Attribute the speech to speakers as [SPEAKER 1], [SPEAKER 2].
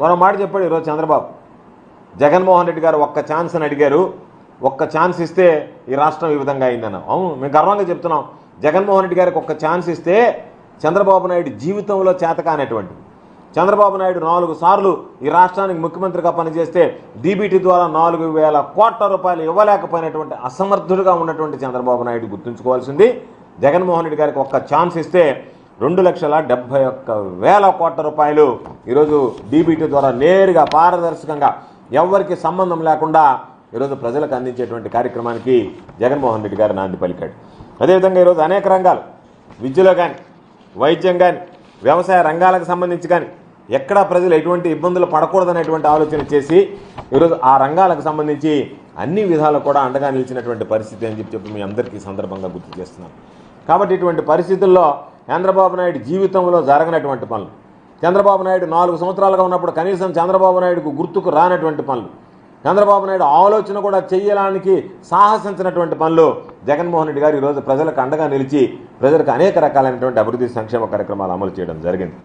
[SPEAKER 1] మరో మాట చెప్పాడు ఈరోజు చంద్రబాబు. జగన్మోహన్ రెడ్డి గారు ఒక్క ఛాన్స్ అని అడిగారు. ఒక్క ఛాన్స్ ఇస్తే ఈ రాష్ట్రం ఈ విధంగా అయిందన్న. అవును మేము గర్వంగా చెప్తున్నాం. జగన్మోహన్ రెడ్డి గారికి ఒక్క ఛాన్స్ ఇస్తే చంద్రబాబు నాయుడు జీవితంలో చేతకానటువంటి చంద్రబాబు నాయుడు నాలుగు సార్లు ఈ రాష్ట్రానికి ముఖ్యమంత్రిగా పనిచేస్తే డీబీటీ ద్వారా నాలుగు వేల కోట్ల రూపాయలు ఇవ్వలేకపోయినటువంటి అసమర్థుడుగా ఉన్నటువంటి చంద్రబాబు నాయుడు గుర్తుంచుకోవాల్సింది. జగన్మోహన్ రెడ్డి గారికి ఒక్క ఛాన్స్ ఇస్తే రెండు లక్షల డెబ్బై ఒక్క వేల కోట్ల రూపాయలు. ఈరోజు డీబీటీ ద్వారా నేరుగా పారదర్శకంగా ఎవరికి సంబంధం లేకుండా ఈరోజు ప్రజలకు అందించేటువంటి కార్యక్రమానికి జగన్మోహన్ రెడ్డి గారు నాంది పలికాడు. అదేవిధంగా ఈరోజు అనేక రంగాలు విద్యలో కానీ వైద్యం కానీ వ్యవసాయ రంగాలకు సంబంధించి కానీ ఎక్కడా ప్రజలు ఎటువంటి ఇబ్బందులు పడకూడదనేటువంటి ఆలోచన చేసి ఈరోజు ఆ రంగాలకు సంబంధించి అన్ని విధాలు కూడా అండగా నిలిచినటువంటి పరిస్థితి అని చెప్పి చెప్పి మీ అందరికీ సందర్భంగా గుర్తు చేస్తున్నాను. కాబట్టి ఇటువంటి పరిస్థితుల్లో చంద్రబాబు నాయుడు జీవితంలో జరగనటువంటి పనులు. చంద్రబాబు నాయుడు నాలుగు సంవత్సరాలుగా ఉన్నప్పుడు కనీసం చంద్రబాబు నాయుడుకు గుర్తుకు రానటువంటి పనులు. చంద్రబాబు నాయుడు ఆలోచన కూడా చేయడానికి సాహసించినటువంటి పనులు జగన్మోహన్ రెడ్డి గారు ఈరోజు ప్రజలకు అండగా నిలిచి ప్రజలకు అనేక రకాలైనటువంటి అభివృద్ధి సంక్షేమ కార్యక్రమాలు అమలు చేయడం జరిగింది.